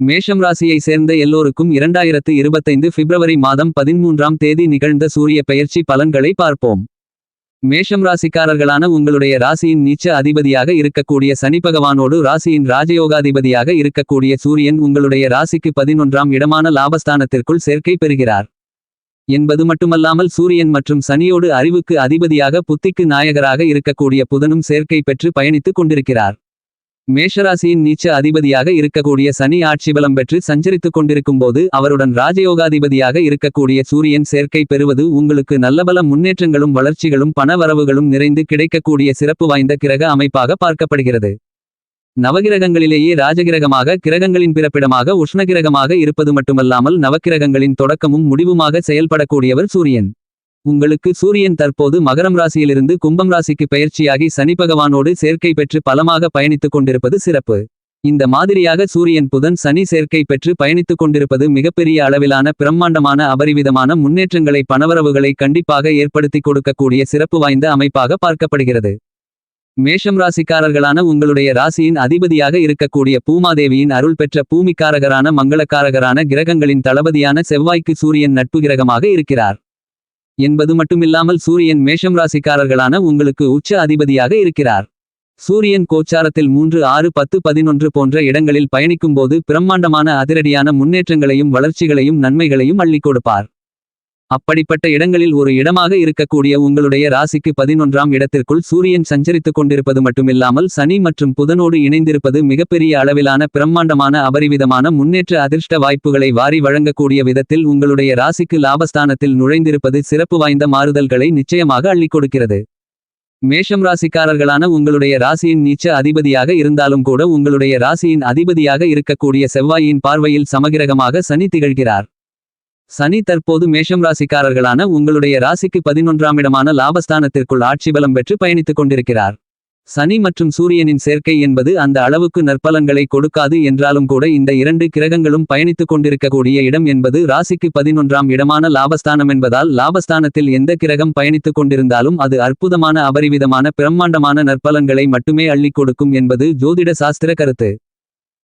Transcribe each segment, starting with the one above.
மேஷம் ராசியை சேர்ந்த எல்லோருக்கும் இரண்டாயிரத்து இருபத்தைந்து பிப்ரவரி மாதம் பதிமூன்றாம் தேதி நிகழ்ந்த சூரிய பெயர்ச்சி பலன்களை பார்ப்போம். மேஷம் ராசிக்காரர்களான உங்களுடைய ராசியின் நீச்ச அதிபதியாக இருக்கக்கூடிய சனி பகவானோடு ராசியின் ராஜயோகாதிபதியாக இருக்கக்கூடிய சூரியன் உங்களுடைய ராசிக்கு பதினொன்றாம் இடமான லாபஸ்தானத்திற்குள் சேர்க்கை பெறுகிறார். என்பது மட்டுமல்லாமல் சூரியன் மற்றும் சனியோடு அறிவுக்கு அதிபதியாக புத்திக்கு நாயகராக இருக்கக்கூடிய புதனும் சேர்க்கை பெற்று பயணித்துக் கொண்டிருக்கிறார். மேஷராசியின் நீச்ச அதிபதியாக இருக்கக்கூடிய சனி ஆட்சி பலம் பெற்று சஞ்சரித்துக் கொண்டிருக்கும்போது அவருடன் ராஜயோகாதிபதியாக இருக்கக்கூடிய சூரியன் சேர்க்கை பெறுவது உங்களுக்கு நல்லபல முன்னேற்றங்களும் வளர்ச்சிகளும் பணவரவுகளும் நிறைந்து கிடைக்கக்கூடிய சிறப்பு வாய்ந்த கிரக அமைப்பாக பார்க்கப்படுகிறது. நவகிரகங்களிலேயே ராஜகிரகமாக கிரகங்களின் பிறப்பிடமாக உஷ்ணகிரகமாக இருப்பது மட்டுமல்லாமல் நவக்கிரகங்களின் தொடக்கமும் முடிவுமாக செயல்படக்கூடியவர் சூரியன். உங்களுக்கு சூரியன் தற்போது மகரம் ராசியிலிருந்து கும்பம் ராசிக்கு பெயர்ச்சியாகி சனி பகவானோடு சேர்க்கை பெற்று பலமாக பயணித்துக் கொண்டிருப்பது சிறப்பு. இந்த மாதிரியாக சூரியன் புதன் சனி சேர்க்கை பெற்று பயணித்துக் கொண்டிருப்பது மிகப்பெரிய அளவிலான பிரம்மாண்டமான அபரிவிதமான முன்னேற்றங்களை பணவரவுகளை கண்டிப்பாக ஏற்படுத்திக் கொடுக்கக்கூடிய சிறப்பு வாய்ந்த அமைப்பாக பார்க்கப்படுகிறது. மேஷம் ராசிக்காரர்களான உங்களுடைய ராசியின் அதிபதியாக இருக்கக்கூடிய பூமாதேவியின் அருள் பெற்ற பூமிக்காரகரான மங்களக்காரகரான கிரகங்களின் தளபதியான செவ்வாய்க்கு சூரியன் நட்பு கிரகமாக இருக்கிறார். என்பது மட்டுமில்லாமல் சூரியன் மேஷம் ராசிக்காரர்களான உங்களுக்கு உச்ச அதிபதியாக இருக்கிறார். சூரியன் கோச்சாரத்தில் மூன்று ஆறு பத்து பதினொன்று போன்ற இடங்களில் பயணிக்கும்போது பிரம்மாண்டமான அதிரடியான முன்னேற்றங்களையும் வளர்ச்சிகளையும் நன்மைகளையும் அள்ளிக் கொடுப்பார். அப்படிப்பட்ட இடங்களில் ஒரு இடமாக இருக்கக்கூடிய உங்களுடைய ராசிக்கு பதினொன்றாம் இடத்திற்குள் சூரியன் சஞ்சரித்துக் கொண்டிருப்பது மட்டுமில்லாமல் சனி மற்றும் புதனோடு இணைந்திருப்பது மிகப்பெரிய அளவிலான பிரம்மாண்டமான அபரிவிதமான முன்னேற்ற அதிர்ஷ்ட வாய்ப்புகளை வாரி வழங்கக்கூடிய விதத்தில் உங்களுடைய ராசிக்கு லாபஸ்தானத்தில் நுழைந்திருப்பது சிறப்பு வாய்ந்த மாறுதல்களை நிச்சயமாக அள்ளிக் கொடுக்கிறது. மேஷம் ராசிக்காரர்களான உங்களுடைய ராசியின் நீச்ச அதிபதியாக இருந்தாலும் கூட உங்களுடைய ராசியின் அதிபதியாக இருக்கக்கூடிய செவ்வாயின் பார்வையில் சமகிரகமாக சனி திகழ்கிறார். சனி தற்போது மேஷம் ராசிக்காரர்களான உங்களுடைய ராசிக்கு பதினொன்றாம் இடமான லாபஸ்தானத்திற்குள் ஆட்சி பலம் பெற்று பயணித்துக் கொண்டிருக்கிறார். சனி மற்றும் சூரியனின் சேர்க்கை என்பது அந்த அளவுக்கு நற்பலன்களை கொடுக்காது என்றாலும் கூட இந்த இரண்டு கிரகங்களும் பயணித்துக் கொண்டிருக்கக்கூடிய இடம் என்பது ராசிக்கு பதினொன்றாம் இடமான லாபஸ்தானம் என்பதால் லாபஸ்தானத்தில் எந்த கிரகம் பயணித்துக் கொண்டிருந்தாலும் அது அற்புதமான அபரிவிதமான பிரம்மாண்டமான நற்பலன்களை மட்டுமே அள்ளிக் கொடுக்கும் என்பது ஜோதிட சாஸ்திர கருத்து.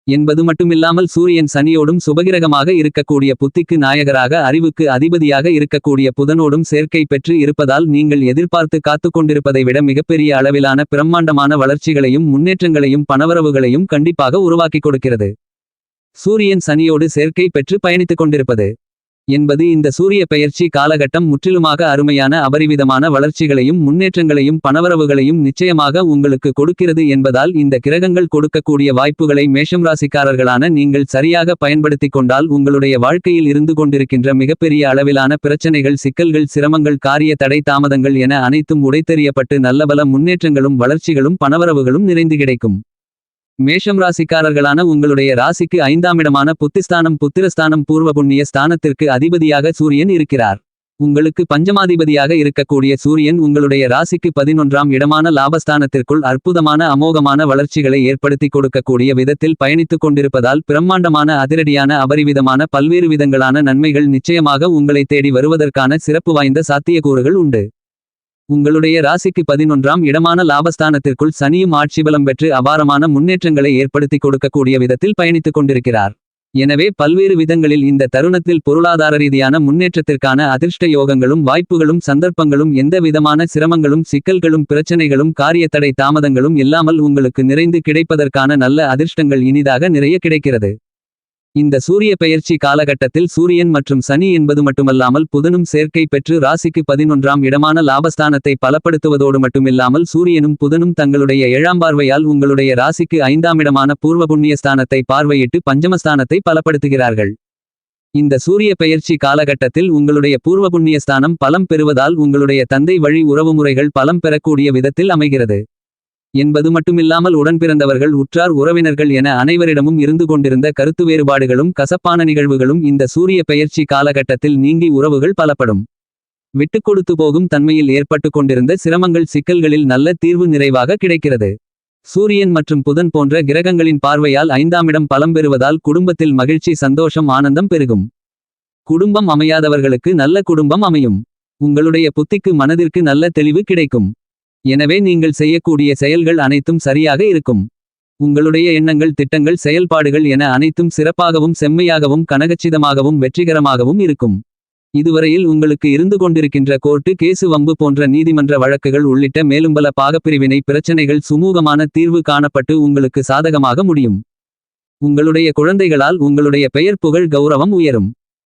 என்பது மட்டுமில்லாமல் சூரியன் சனியோடும் சுபகிரகமாக இருக்கக்கூடிய புத்திக்கு நாயகராக அறிவுக்கு அதிபதியாக இருக்கக்கூடிய புதனோடும் சேர்க்கை பெற்று இருப்பதால் நீங்கள் எதிர்பார்த்து காத்துக் கொண்டிருப்பதை விட மிகப்பெரிய அளவிலான பிரம்மாண்டமான வளர்ச்சிகளையும் முன்னேற்றங்களையும் பணவரவுகளையும் கண்டிப்பாக உருவாக்கிக் கொடுக்கிறது. சூரியன் சனியோடு சேர்க்கை பெற்று பயணித்துக் கொண்டிருப்பது. என்பது இந்த சூரிய பெயர்ச்சி காலகட்டம் முற்றிலுமாக அருமையான அபரிவிதமான வளர்ச்சிகளையும் முன்னேற்றங்களையும் பணவரவுகளையும் நிச்சயமாக உங்களுக்கு கொடுக்கிறது என்பதால் இந்த கிரகங்கள் கொடுக்கக்கூடிய வாய்ப்புகளை மேஷம் ராசிக்காரர்களான நீங்கள் சரியாக பயன்படுத்திக் கொண்டால் உங்களுடைய வாழ்க்கையில் இருந்து கொண்டிருக்கின்ற மிகப்பெரிய அளவிலான பிரச்சனைகள் சிக்கல்கள் சிரமங்கள் காரிய தடை தாமதங்கள் என அனைத்தும் உடைத்தெறியப்பட்டு நல்லபல முன்னேற்றங்களும் வளர்ச்சிகளும் பணவரவுகளும் நிறைந்து கிடைக்கும். மேஷம் ராசிக்காரர்களான உங்களுடைய ராசிக்கு ஐந்தாம் இடமான புத்திஸ்தானம் புத்திரஸ்தானம் பூர்வ புண்ணிய ஸ்தானத்திற்கு அதிபதியாக சூரியன் இருக்கிறார். உங்களுக்கு பஞ்சமாதிபதியாக இருக்கக்கூடிய சூரியன் உங்களுடைய ராசிக்கு பதினொன்றாம் இடமான லாபஸ்தானத்திற்குள் அற்புதமான அமோகமான வளர்ச்சிகளை ஏற்படுத்தி கொடுக்கக்கூடிய விதத்தில் பயணித்துக் கொண்டிருப்பதால் பிரம்மாண்டமான அதிரடியான அபரிவிதமான பல்வேறு விதங்களான நன்மைகள் நிச்சயமாக உங்களை தேடி வருவதற்கான சிறப்பு வாய்ந்த சாத்தியக்கூறுகள் உண்டு. உங்களுடைய ராசிக்கு பதினொன்றாம் இடமான லாபஸ்தானத்திற்குள் சனியும் ஆட்சிபலம் பெற்று அபாரமான முன்னேற்றங்களை ஏற்படுத்திக் கொடுக்கக்கூடிய விதத்தில் பயணித்துக் கொண்டிருக்கிறார். எனவே பல்வேறு விதங்களில் இந்த தருணத்தில் பொருளாதார ரீதியான முன்னேற்றத்திற்கான அதிர்ஷ்ட யோகங்களும் வாய்ப்புகளும் சந்தர்ப்பங்களும் எந்த விதமான சிரமங்களும் சிக்கல்களும் பிரச்சனைகளும் காரியத்தடை தாமதங்களும் இல்லாமல் உங்களுக்கு நிறைந்து கிடைப்பதற்கான நல்ல அதிர்ஷ்டங்கள் இனிதாக நிறைய கிடைக்கிறது. இந்த சூரிய பெயர்ச்சி காலகட்டத்தில் சூரியன் மற்றும் சனி என்பது மட்டுமல்லாமல் புதனும் சேர்க்கை பெற்று ராசிக்கு பதினொன்றாம் இடமான லாபஸ்தானத்தை பலப்படுத்துவதோடு மட்டுமில்லாமல் சூரியனும் புதனும் தங்களுடைய ஏழாம் பார்வையால் உங்களுடைய ராசிக்கு ஐந்தாம் இடமான பூர்வ புண்ணிய ஸ்தானத்தை பார்வையிட்டு பஞ்சமஸ்தானத்தை பலப்படுத்துகிறார்கள். இந்த சூரிய பெயர்ச்சி காலகட்டத்தில் உங்களுடைய பூர்வ புண்ணிய ஸ்தானம் பலம் பெறுவதால் உங்களுடைய தந்தை வழி உறவுமுறைகள் பலம் பெறக்கூடிய விதத்தில் அமைகிறது. என்பது மட்டுமில்லாமல் உடன்பிறந்தவர்கள் உற்றார் உறவினர்கள் என அனைவரிடமும் இருந்து கொண்டிருந்த கருத்து வேறுபாடுகளும் கசப்பான நிகழ்வுகளும் இந்த சூரிய பெயர்ச்சி காலகட்டத்தில் நீங்கி உறவுகள் பலப்படும். விட்டுக் கொடுத்து போகும் தன்மையில் ஏற்பட்டு கொண்டிருந்த சிரமங்கள் சிக்கல்களில் நல்ல தீர்வு நிறைவாக கிடைக்கிறது. சூரியன் மற்றும் புதன் போன்ற கிரகங்களின் பார்வையால் ஐந்தாம் இடம் பலம் பெறுவதால் குடும்பத்தில் மகிழ்ச்சி சந்தோஷம் ஆனந்தம் பெருகும். குடும்பம் அமையாதவர்களுக்கு நல்ல குடும்பம் அமையும். உங்களுடைய புத்திக்கு மனதிற்கு நல்ல தெளிவு கிடைக்கும். எனவே நீங்கள் செய்யக்கூடிய செயல்கள் அனைத்தும் சரியாக இருக்கும். உங்களுடைய எண்ணங்கள் திட்டங்கள் செயல்பாடுகள் என அனைத்தும் சிறப்பாகவும் செம்மையாகவும் கனகச்சிதமாகவும் வெற்றிகரமாகவும் இருக்கும். இதுவரையில் உங்களுக்கு இருந்து கொண்டிருக்கின்ற கோர்ட்டு கேசு வம்பு போன்ற நீதிமன்ற வழக்குகள் உள்ளிட்ட மேலும் பல பாகப்பிரிவினை பிரச்சனைகள் சுமூகமான தீர்வு காணப்பட்டு உங்களுக்கு சாதகமாக முடியும். உங்களுடைய குழந்தைகளால் உங்களுடைய பெயர் புகழ் கௌரவம் உயரும்.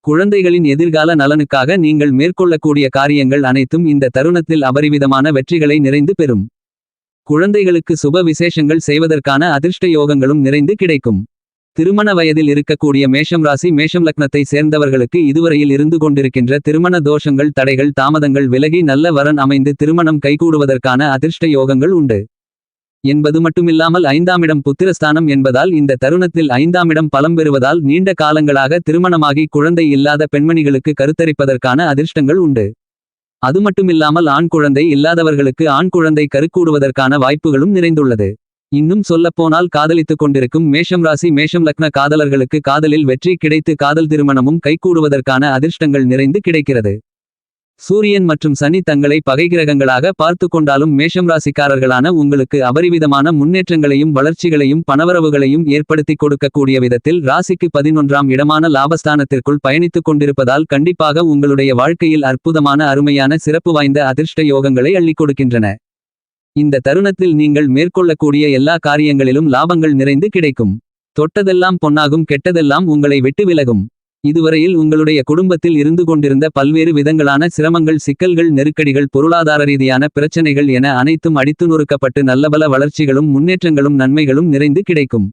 குழந்தைகளின் எதிர்கால நலனுக்காக நீங்கள் மேற்கொள்ளக்கூடிய காரியங்கள் அனைத்தும் இந்த தருணத்தில் அபரிவிதமான வெற்றிகளை நிறைந்து பெறும். குழந்தைகளுக்கு சுப விசேஷங்கள் செய்வதற்கான அதிர்ஷ்ட யோகங்களும் நிறைந்து கிடைக்கும். திருமண வயதில் இருக்கக்கூடிய மேஷம் ராசி மேஷம் லக்னத்தை சேர்ந்தவர்களுக்கு இதுவரையில் இருந்து கொண்டிருக்கின்ற திருமண தோஷங்கள் தடைகள் தாமதங்கள் விலகி நல்ல வரன் அமைந்து திருமணம் கைகூடுவதற்கான அதிர்ஷ்ட யோகங்கள் உண்டு. என்பது மட்டுமில்லாமல் ஐந்தாமிடம் புத்திரஸ்தானம் என்பதால் இந்த தருணத்தில் ஐந்தாமிடம் பலம் பெறுவதால் நீண்ட காலங்களாக திருமணமாகி குழந்தை இல்லாத பெண்மணிகளுக்கு கருத்தரிப்பதற்கான அதிர்ஷ்டங்கள் உண்டு. அது மட்டுமில்லாமல் ஆண் குழந்தை இல்லாதவர்களுக்கு ஆண் குழந்தை கருக்கூடுவதற்கான வாய்ப்புகளும் நிறைந்துள்ளது. இன்னும் சொல்லப்போனால் காதலித்துக் கொண்டிருக்கும் மேஷம் ராசி மேஷம் லக்ன காதலர்களுக்கு காதலில் வெற்றி கிடைத்து காதல் திருமணமும் கைகூடுவதற்கான அதிர்ஷ்டங்கள் நிறைந்து கிடைக்கிறது. சூரியன் மற்றும் சனி தங்களை பகைகிரகங்களாக பார்த்து கொண்டாலும் மேஷம் ராசிக்காரர்களான உங்களுக்கு அபரிவிதமான முன்னேற்றங்களையும் வளர்ச்சிகளையும் பணவரவுகளையும் ஏற்படுத்தி கொடுக்கக்கூடிய விதத்தில் ராசிக்கு பதினொன்றாம் இடமான லாபஸ்தானத்திற்குள் பயணித்துக் கொண்டிருப்பதால் கண்டிப்பாக உங்களுடைய வாழ்க்கையில் அற்புதமான அருமையான சிறப்பு வாய்ந்த அதிர்ஷ்ட யோகங்களை அள்ளிக் கொடுக்கின்றன. இந்த தருணத்தில் நீங்கள் மேற்கொள்ளக்கூடிய எல்லா காரியங்களிலும் லாபங்கள் நிறைந்து கிடைக்கும். தொட்டதெல்லாம் பொன்னாகும் கெட்டதெல்லாம் உங்களை விட்டு விலகும். இதுவரையில் உங்களுடைய குடும்பத்தில் இருந்து கொண்டிருந்த பல்வேறு விதங்களான சிரமங்கள் சிக்கல்கள் நெருக்கடிகள் பொருளாதார ரீதியான பிரச்சனைகள் என அனைத்தும் அடித்து நொறுக்கப்பட்டு நல்லபல வளர்ச்சிகளும் முன்னேற்றங்களும் நன்மைகளும் நிறைந்து கிடைக்கும்.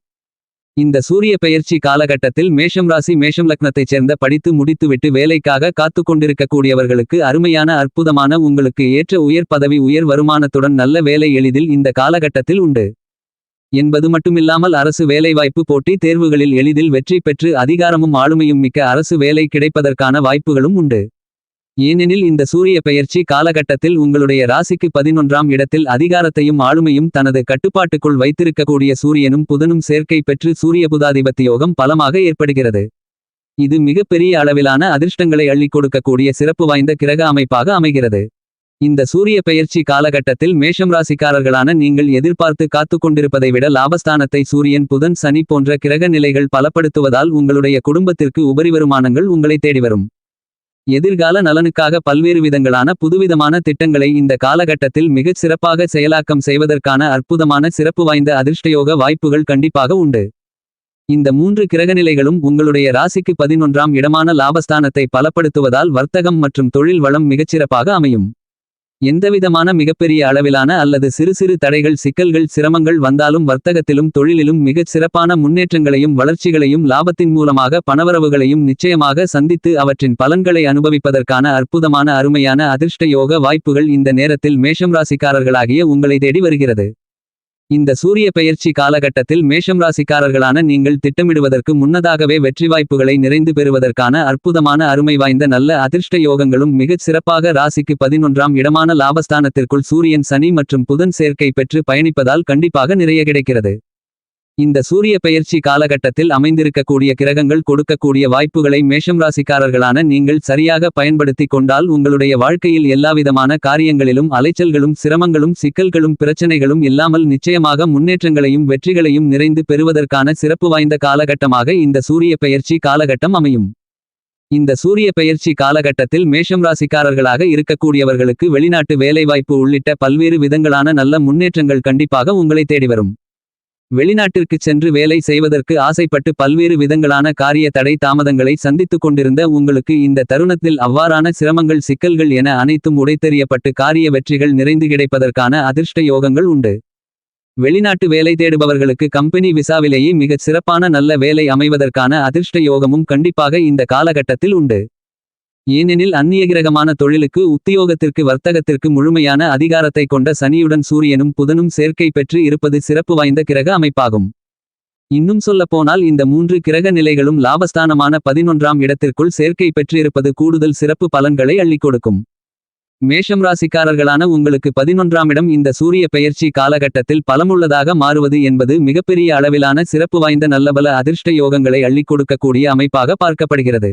இந்த சூரிய பெயர்ச்சி காலகட்டத்தில் மேஷம் ராசி மேஷம் லக்னத்தைச் சேர்ந்த படித்து முடித்துவிட்டு வேலைக்காக காத்து கொண்டிருக்கக்கூடியவர்களுக்கு அருமையான அற்புதமான உங்களுக்கு ஏற்ற உயர் பதவி உயர் வருமானத்துடன் நல்ல வேலை எளிதில் இந்த காலகட்டத்தில் உண்டு. என்பது மட்டுமில்லாமல் அரசு வேலைவாய்ப்பு போட்டி தேர்வுகளில் எளிதில் வெற்றி பெற்று அதிகாரமும் ஆளுமையும் மிக்க அரசு வேலை கிடைப்பதற்கான வாய்ப்புகளும் உண்டு. ஏனெனில் இந்த சூரிய பெயர்ச்சி காலகட்டத்தில் உங்களுடைய ராசிக்கு பதினொன்றாம் இடத்தில் அதிகாரத்தையும் ஆளுமையும் தனது கட்டுப்பாட்டுக்குள் வைத்திருக்கக்கூடிய சூரியனும் புதனும் சேர்க்கை பெற்று சூரிய புதாதிபத்தியோகம் பலமாக ஏற்படுகிறது. இது மிகப்பெரிய அளவிலான அதிர்ஷ்டங்களை அள்ளிக் கொடுக்கக்கூடிய சிறப்பு வாய்ந்த கிரக அமைப்பாக அமைகிறது. இந்த சூரிய பெயர்ச்சி காலகட்டத்தில் மேஷம் ராசிக்காரர்களான நீங்கள் எதிர்பார்த்து காத்துக் கொண்டிருப்பதை விட லாபஸ்தானத்தை சூரியன் புதன் சனி போன்ற கிரக நிலைகள் பலப்படுத்துவதால் உங்களுடைய குடும்பத்திற்கு உபரி வருமானங்கள் உங்களை தேடி வரும். எதிர்கால நலனுக்காக பல்வேறு விதங்களான புதுவிதமான திட்டங்களை இந்த காலகட்டத்தில் மிகச் சிறப்பாக செயலாக்கம் செய்வதற்கான அற்புதமான சிறப்பு வாய்ந்த அதிர்ஷ்டயோக வாய்ப்புகள் கண்டிப்பாக உண்டு. இந்த மூன்று கிரகநிலைகளும் உங்களுடைய ராசிக்கு பதினொன்றாம் இடமான லாபஸ்தானத்தை பலப்படுத்துவதால் வர்த்தகம் மற்றும் தொழில் வளம் மிகச்சிறப்பாக அமையும். எந்தவிதமான மிகப்பெரிய அளவிலான அல்லது சிறு சிறு தடைகள் சிக்கல்கள் சிரமங்கள் வந்தாலும் வர்த்தகத்திலும் தொழிலிலும் மிகச் சிறப்பான முன்னேற்றங்களையும் வளர்ச்சிகளையும் லாபத்தின் மூலமாக பணவரவுகளையும் நிச்சயமாக சந்தித்து அவற்றின் பலன்களை அனுபவிப்பதற்கான அற்புதமான அருமையான அதிர்ஷ்ட யோக வாய்ப்புகள் இந்த நேரத்தில் மேஷம் ராசிக்காரர்களாகிய உங்களை தேடி வருகிறது. இந்த சூரிய பெயர்ச்சி காலகட்டத்தில் மேஷம் ராசிக்காரர்களான நீங்கள் திட்டமிடுவதற்கு முன்னதாகவே வெற்றி வாய்ப்புகளை நிறைந்து பெறுவதற்கான அற்புதமான அருமை வாய்ந்த நல்ல அதிர்ஷ்ட யோகங்களும் மிகச் சிறப்பாக ராசிக்கு பதினொன்றாம் இடமான லாபஸ்தானத்திற்குள் சூரியன் சனி மற்றும் புதன் சேர்க்கை பெற்று பயணிப்பதால் கண்டிப்பாக நிறைய கிடைக்கிறது. இந்த சூரிய பெயர்ச்சி காலகட்டத்தில் அமைந்திருக்கக்கூடிய கிரகங்கள் கொடுக்கக்கூடிய வாய்ப்புகளை மேஷம் ராசிக்காரர்களான நீங்கள் சரியாக பயன்படுத்திக் கொண்டால் உங்களுடைய வாழ்க்கையில் எல்லாவிதமான காரியங்களிலும் அலைச்சல்களும் சிரமங்களும் சிக்கல்களும் பிரச்சனைகளும் இல்லாமல் நிச்சயமாக முன்னேற்றங்களையும் வெற்றிகளையும் நிறைந்து பெறுவதற்கான சிறப்பு வாய்ந்த காலகட்டமாக இந்த சூரிய பெயர்ச்சி காலகட்டம் அமையும். இந்த சூரிய பெயர்ச்சி காலகட்டத்தில் மேஷம் ராசிக்காரர்களாக இருக்கக்கூடியவர்களுக்கு வெளிநாட்டு வேலைவாய்ப்பு உள்ளிட்ட பல்வேறு விதங்களான நல்ல முன்னேற்றங்கள் கண்டிப்பாக உங்களை தேடி வரும். வெளிநாட்டிற்குச் சென்று வேலை செய்வதற்கு ஆசைப்பட்டு பல்வேறு விதங்களான காரிய தடை தாமதங்களை சந்தித்துக் கொண்டிருந்த உங்களுக்கு இந்த தருணத்தில் அவ்வாறான சிரமங்கள் சிக்கல்கள் என அனைத்தும் உடைத்தெறியப்பட்டு காரிய வெற்றிகள் நிறைந்து கிடைப்பதற்கான அதிர்ஷ்ட யோகங்கள் உண்டு. வெளிநாட்டு வேலை தேடுபவர்களுக்கு கம்பெனி விசாவிலேயே மிகச் சிறப்பான நல்ல வேலை அமைவதற்கான அதிர்ஷ்ட யோகமும் கண்டிப்பாக இந்த காலகட்டத்தில் உண்டு. ஏனெனில் அந்நிய கிரகமான தொழிலுக்கு உத்தியோகத்திற்கு வர்த்தகத்திற்கு முழுமையான அதிகாரத்தை கொண்ட சனியுடன் சூரியனும் புதனும் சேர்க்கை பெற்று இருப்பது சிறப்பு வாய்ந்த கிரக அமைப்பாகும். இன்னும் சொல்லப்போனால் இந்த மூன்று கிரக நிலைகளும் லாபஸ்தானமான பதினொன்றாம் இடத்திற்குள் சேர்க்கை பெற்றிருப்பது கூடுதல் சிறப்பு பலன்களை அள்ளிக் கொடுக்கும். மேஷம் ராசிக்காரர்களான உங்களுக்கு பதினொன்றாம் இடம் இந்த சூரிய பெயர்ச்சி காலகட்டத்தில் பலமுள்ளதாக மாறுவது என்பது மிகப்பெரிய அளவிலான சிறப்பு வாய்ந்த நல்லபல அதிர்ஷ்ட யோகங்களை அள்ளிக் கொடுக்கக்கூடிய அமைப்பாக பார்க்கப்படுகிறது.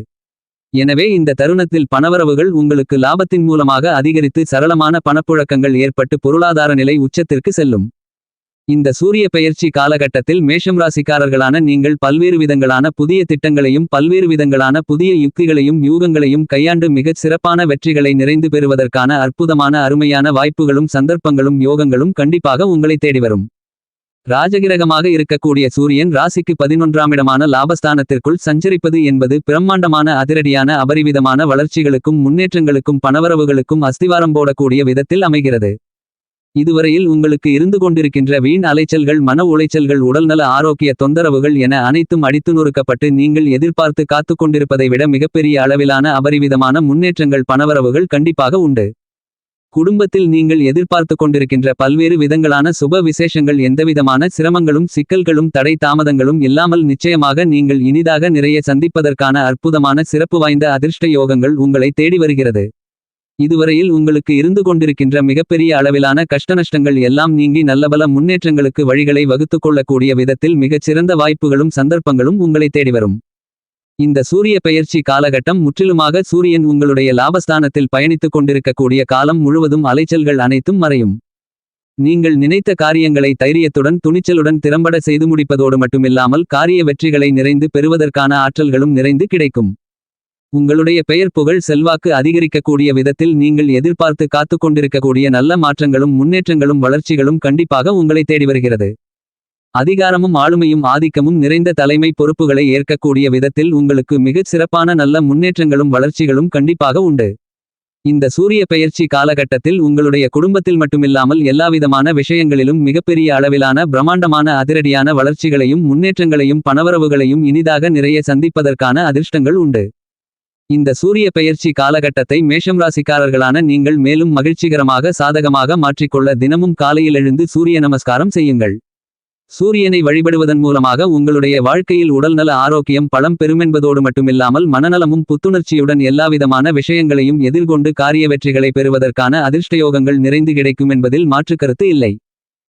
எனவே இந்த தருணத்தில் பணவரவுகள் உங்களுக்கு லாபத்தின் மூலமாக அதிகரித்து சரளமான பணப்புழக்கங்கள் ஏற்பட்டு பொருளாதார நிலை உச்சத்திற்கு செல்லும். இந்த சூரிய பெயர்ச்சி காலகட்டத்தில் மேஷம் ராசிக்காரர்களான நீங்கள் பல்வேறு விதங்களான புதிய திட்டங்களையும் பல்வேறு விதங்களான புதிய யுக்திகளையும் யூகங்களையும் கையாண்டு மிகச் சிறப்பான வெற்றிகளை நிறைந்து பெறுவதற்கான அற்புதமான அருமையான வாய்ப்புகளும் சந்தர்ப்பங்களும் யோகங்களும் கண்டிப்பாக உங்களை தேடி வரும். ராஜகிரகமாக இருக்கக்கூடிய சூரியன் ராசிக்கு பதினொன்றாம் இடமான லாபஸ்தானத்திற்குள் சஞ்சரிப்பது என்பது பிரம்மாண்டமான அதிரடியான அபரிவிதமான வளர்ச்சிகளுக்கும் முன்னேற்றங்களுக்கும் பணவரவுகளுக்கும் அஸ்திவாரம் போடக்கூடிய விதத்தில் அமைகிறது. இதுவரையில் உங்களுக்கு இருந்து கொண்டிருக்கின்ற வீண் அலைச்சல்கள் மன உளைச்சல்கள் உடல்நல ஆரோக்கிய தொந்தரவுகள் என அனைத்தும் அடித்து நொறுக்கப்பட்டு நீங்கள் எதிர்பார்த்து காத்துக் கொண்டிருப்பதை விட மிகப்பெரிய அளவிலான அபரிவிதமான முன்னேற்றங்கள் பணவரவுகள் கண்டிப்பாக உண்டு. குடும்பத்தில் நீங்கள் எதிர்பார்த்து கொண்டிருக்கின்ற பல்வேறு விதங்களான சுப விசேஷங்கள் எந்தவிதமான சிரமங்களும் சிக்கல்களும் தடை தாமதங்களும் இல்லாமல் நிச்சயமாக நீங்கள் இனிதாக நிறைய சந்திப்பதற்கான அற்புதமான சிறப்பு வாய்ந்த அதிர்ஷ்ட யோகங்கள் உங்களை தேடி வருகிறது. இதுவரையில் உங்களுக்கு இருந்து கொண்டிருக்கின்ற மிகப்பெரிய அளவிலான கஷ்டநஷ்டங்கள் எல்லாம் நீங்கி நல்லபல முன்னேற்றங்களுக்கு வழிகளை வகுத்துக் கொள்ளக்கூடிய விதத்தில் மிகச்சிறந்த வாய்ப்புகளும் சந்தர்ப்பங்களும் உங்களை தேடி வரும். இந்த சூரிய பெயர்ச்சி காலகட்டம் முற்றிலுமாக சூரியன் உங்களுடைய லாபஸ்தானத்தில் பயணித்துக் கொண்டிருக்கக்கூடிய காலம் முழுவதும் அலைச்சல்கள் அனைத்தும் மறையும். நீங்கள் நினைத்த காரியங்களை தைரியத்துடன் துணிச்சலுடன் திறம்பட செய்து முடிப்பதோடு மட்டுமில்லாமல் காரிய வெற்றிகளை நிறைந்து பெறுவதற்கான ஆற்றல்களும் நிறைந்து கிடைக்கும். உங்களுடைய பெயர் புகழ் செல்வாக்கு அதிகரிக்கக்கூடிய விதத்தில் நீங்கள் எதிர்பார்த்து காத்துக் கொண்டிருக்கக்கூடிய நல்ல மாற்றங்களும் முன்னேற்றங்களும் வளர்ச்சிகளும் கண்டிப்பாக உங்களை தேடி வருகிறது. அதிகாரமும் ஆளுமையும் ஆதிக்கமும் நிறைந்த தலைமை பொறுப்புகளை ஏற்கக்கூடிய விதத்தில் உங்களுக்கு மிகச் சிறப்பான நல்ல முன்னேற்றங்களும் வளர்ச்சிகளும் கண்டிப்பாக உண்டு. இந்த சூரிய பெயர்ச்சி காலகட்டத்தில் உங்களுடைய குடும்பத்தில் மட்டுமில்லாமல் எல்லாவிதமான விஷயங்களிலும் மிகப்பெரிய அளவிலான பிரம்மாண்டமான அதிரடியான வளர்ச்சிகளையும் முன்னேற்றங்களையும் பணவரவுகளையும் இனிதாக நிறைய சந்திப்பதற்கான அதிர்ஷ்டங்கள் உண்டு. இந்த சூரிய பெயர்ச்சி காலகட்டத்தை மேஷம் ராசிக்காரர்களான நீங்கள் மேலும் மகிழ்ச்சிகரமாக சாதகமாக மாற்றிக்கொள்ள தினமும் காலையில் எழுந்து சூரிய நமஸ்காரம் செய்யுங்கள். சூரியனை வழிபடுவதன் மூலமாக உங்களுடைய வாழ்க்கையில் உடல்நல ஆரோக்கியம் பலம் பெருமென்பதோடு மட்டுமில்லாமல் மனநலமும் புத்துணர்ச்சியுடன் எல்லாவிதமான விஷயங்களையும் எதிர்கொண்டு காரிய வெற்றிகளை பெறுவதற்கான அதிர்ஷ்டயோகங்கள் நிறைந்து கிடைக்கும் என்பதில் மாற்றுக்கருத்து இல்லை.